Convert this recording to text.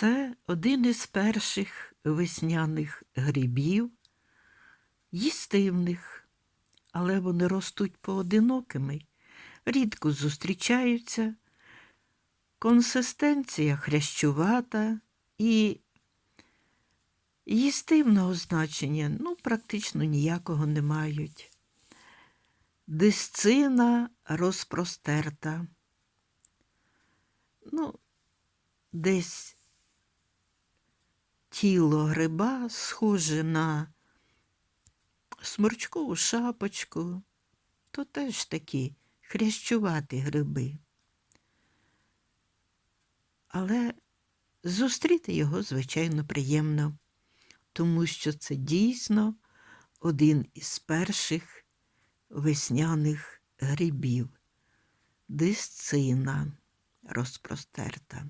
Це один із перших весняних грибів, їстивних, але вони ростуть поодинокими, рідко зустрічаються, консистенція хрящувата і їстивного значення ну, практично ніякого не мають. Дисцина розпростерта. Ну, десь тіло гриба схоже на сморчкову шапочку, то теж такі хрящуваті гриби. Але зустріти його, звичайно, приємно, тому що це дійсно один із перших весняних грибів. Дисцина розпростерта.